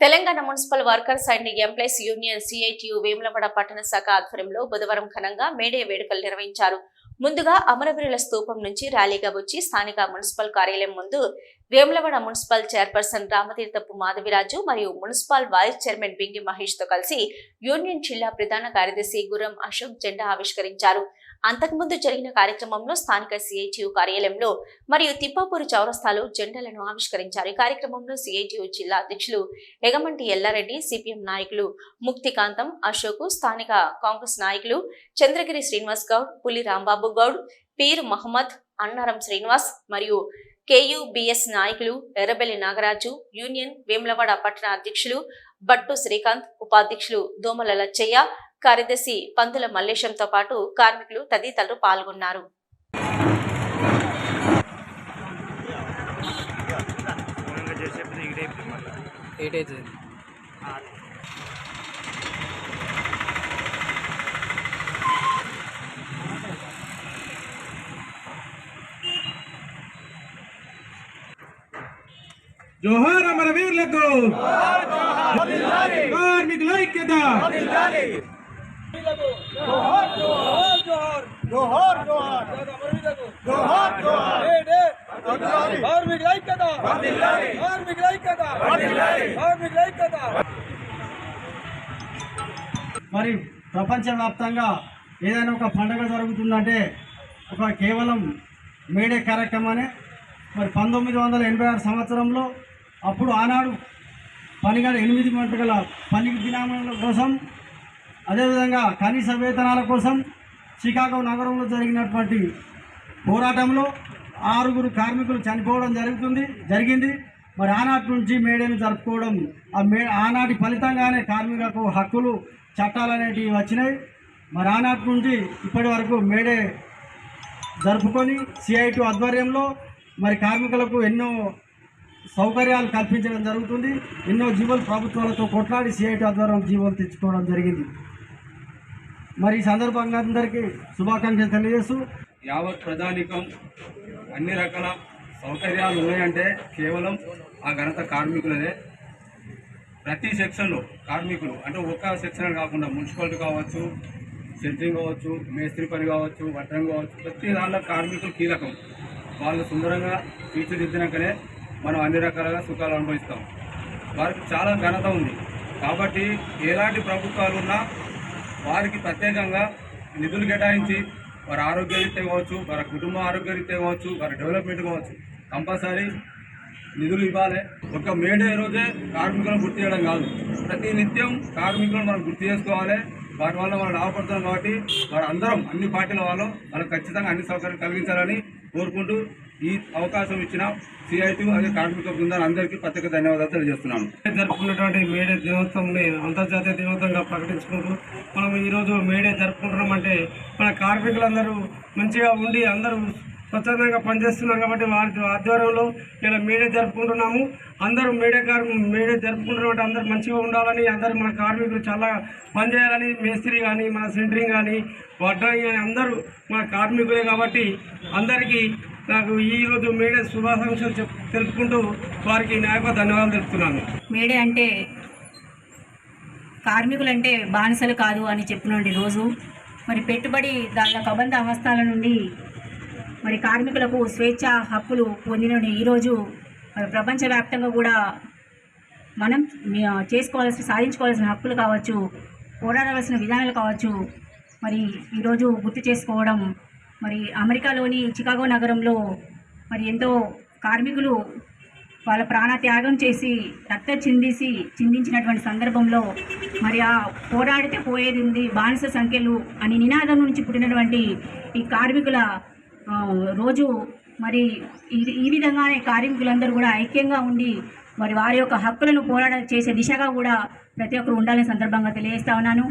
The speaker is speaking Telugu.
Telangana municipal workers and employees union CITU Vemulawada పట్టణ శాఖ ఆధ్వర్యంలో బుధవారం ఘనంగా మేడే వేడుకలు నిర్వహించారు. ముందుగా అమరవీరుల స్తూపం నుంచి ర్యాలీగా వచ్చి స్థానిక మున్సిపల్ కార్యాలయం ముందు వేములవాడ మున్సిపల్ చైర్పర్సన్ రామతీర్థపు మాధవిరాజు మరియు మున్సిపల్ వైస్ చైర్మన్ బింగి మహేష్తో కలిసి యూనియన్ జిల్లా ప్రధాన కార్యదర్శి గురం అశోక్ జెండా ఆవిష్కరించారు. అంతకుముందు జరిగిన కార్యక్రమంలో స్థానిక సిఐటియు కార్యాలయంలో మరియు తిప్పాపూరు చౌరస్తాలో జెండాలను ఆవిష్కరించారు. ఈ కార్యక్రమంలో సిఐటియు జిల్లా అధ్యక్షులు ఎగమంటి ఎల్లారెడ్డి సిపిఎం నాయకులు ముక్తికాంతం అశోక్ స్థానిక కాంగ్రెస్ నాయకులు చంద్రగిరి శ్రీనివాస్ గౌడ్ పులి రాంబాబు గౌడ్ పీర్ మహమ్మద్ అన్నారం శ్రీనివాస్ మరియు కేయుబిఎస్ నాయకులు ఎర్రబెల్లి నాగరాజు యూనియన్ వేములవాడ పట్టణ అధ్యక్షులు బట్టు శ్రీకాంత్ ఉపాధ్యక్షులు దోమల లచ్చయ్య కార్యదర్శి పంతుల మల్లేశంతో పాటు కార్మికులు తదితరులు పాల్గొన్నారు జోహార్ కార్మికుల ఐక్యత. కార్మికుల ఐక్యత. కార్మికుల ఐక్యత. కార్మికుల ఐక్యత. మరి ప్రపంచవ్యాప్తంగా ఏదైనా ఒక పండుగ జరుగుతుందంటే ఒక కేవలం మేడే కార్యక్రమనే మరి పంతొమ్మిది వందల ఎనభై ఆరు సంవత్సరంలో అప్పుడు ఆనాడు పనిగల ఎనిమిది గంటల పని దినాల కోసం అదేవిధంగా కనీస వేతనాల కోసం చికాగో నగరంలో జరిగినటువంటి పోరాటంలో ఆరుగురు కార్మికులు చనిపోవడం జరుగుతుంది జరిగింది. మరి ఆనాటి నుంచి మేడేను జరుపుకోవడం ఆ మే ఆనాటి ఫలితంగానే కార్మికులకు హక్కులు చట్టాలు అనేటివి వచ్చినాయి. మరి ఆనాటి నుంచి ఇప్పటి వరకు మేడే జరుపుకొని సిఐటి ఆధ్వర్యంలో మరి కార్మికులకు ఎన్నో సౌకర్యాలు కల్పించడం జరుగుతుంది. ఎన్నో జీవోలు ప్రభుత్వాలతో కొట్లాడి సిఐటి ఆధ్వర్యం జీవోలు తెచ్చుకోవడం జరిగింది. మరి ఈ సందర్భంగా అందరికీ శుభాకాంక్షలు తెలియజేస్తూ యావత్ ప్రధానికం అన్ని రకాల సౌకర్యాలు ఉన్నాయంటే కేవలం ఆ ఘనత కార్మికులదే. ప్రతి సెక్షన్లో కార్మికులు అంటే ఒక్క సెక్షన్ కాకుండా మున్సిపాలిటీ కావచ్చు సెంట్రింగ్ కావచ్చు మేస్త్రి పని కావచ్చు వడ్రం కావచ్చు ప్రతి దానిలో కార్మికులు కీలకం. వాళ్ళు సుందరంగా తీర్చిదిద్దినాకనే మనం అన్ని రకాలుగా సుఖాలు అనుభవిస్తాం. వారికి చాలా ఘనత ఉంది. కాబట్టి ఎలాంటి ప్రభుత్వాలు ఉన్నా వారికి ప్రత్యేకంగా నిధులు కేటాయించి వారి ఆరోగ్యరీత్యా కావచ్చు వారి కుటుంబ ఆరోగ్యరీత్యా కావచ్చు వారి డెవలప్మెంట్ కావచ్చు కంపల్సరీ నిధులు ఇవ్వాలి. ఒక మేడే రోజే కార్మికులను గుర్తు చేయడం కాదు. ప్రతి నిత్యం కార్మికులను మనం గుర్తు చేసుకోవాలి. వాటి వల్ల మనం లాభపడుతున్నాం కాబట్టి వారు అందరం అన్ని పార్టీల వాళ్ళు వాళ్ళకి ఖచ్చితంగా అన్ని సౌకర్యాలు కలిగించాలని కోరుకుంటూ ఈ అవకాశం ఇచ్చిన సిఐటి అదే కార్మిక బృందాలు అందరికీ ప్రత్యేక ధన్యవాదాలు తెలియజేస్తున్నాను. జరుపుకున్నటువంటి మేడే దినోత్సవంని అంతర్జాతీయ దినోత్సవంగా ప్రకటించుకుంటూ మనం ఈరోజు మేడే జరుపుకుంటున్నామంటే మన కార్మికులందరూ మంచిగా ఉండి అందరూ స్వచ్ఛందంగా పనిచేస్తున్నాం కాబట్టి వారి ఆధ్వర్యంలో ఇలా మేడే జరుపుకుంటున్నాము. అందరూ మేడే కార్ మేడే జరుపుకుంటున్నటువంటి అందరూ మంచిగా ఉండాలని అందరూ మన కార్మికులు చాలా పనిచేయాలని మేస్త్రి కానీ మన సెంటరింగ్ కానీ వడ్రంగి కానీ అందరూ మన కార్మికులే కాబట్టి అందరికీ నాకు ఈరోజు మేడే శుభాకాంక్షలు తెలుపుకుంటూ వారికి నాయక ధన్యవాదాలు తెలుపుతున్నాను. మేడే అంటే కార్మికులంటే బానిసలు కాదు అని చెప్పినండి రోజు. మరి పెట్టుబడి దాని కబంధ హస్తాల నుండి మరి కార్మికులకు స్వేచ్ఛ హక్కులు పొందిన ఈరోజు మరి ప్రపంచవ్యాప్తంగా కూడా మనం చేసుకోవాల్సిన సాధించుకోవాల్సిన హక్కులు కావచ్చు పోరాడవలసిన విధానాలు కావచ్చు మరి ఈరోజు గుర్తు చేసుకోవడం మరి అమెరికాలోని చికాగో నగరంలో మరి ఎంతో కార్మికులు వాళ్ళ ప్రాణ త్యాగం చేసి రక్త చిందిసి చిందించినటువంటి సందర్భంలో మరి ఆ పోరాడితే పోయేది ఉంది బానిస సంఖ్యలు అని నినాదం నుంచి పుట్టినటువంటి ఈ కార్మికుల రోజు మరి ఈ ఈ విధంగానే కార్మికులందరూ కూడా ఐక్యంగా ఉండి మరి వారి యొక్క హక్కులను పోరాట చేసే దిశగా కూడా ప్రతి ఒక్కరు ఉండాలనే సందర్భంగా తెలియజేస్తా ఉన్నాను.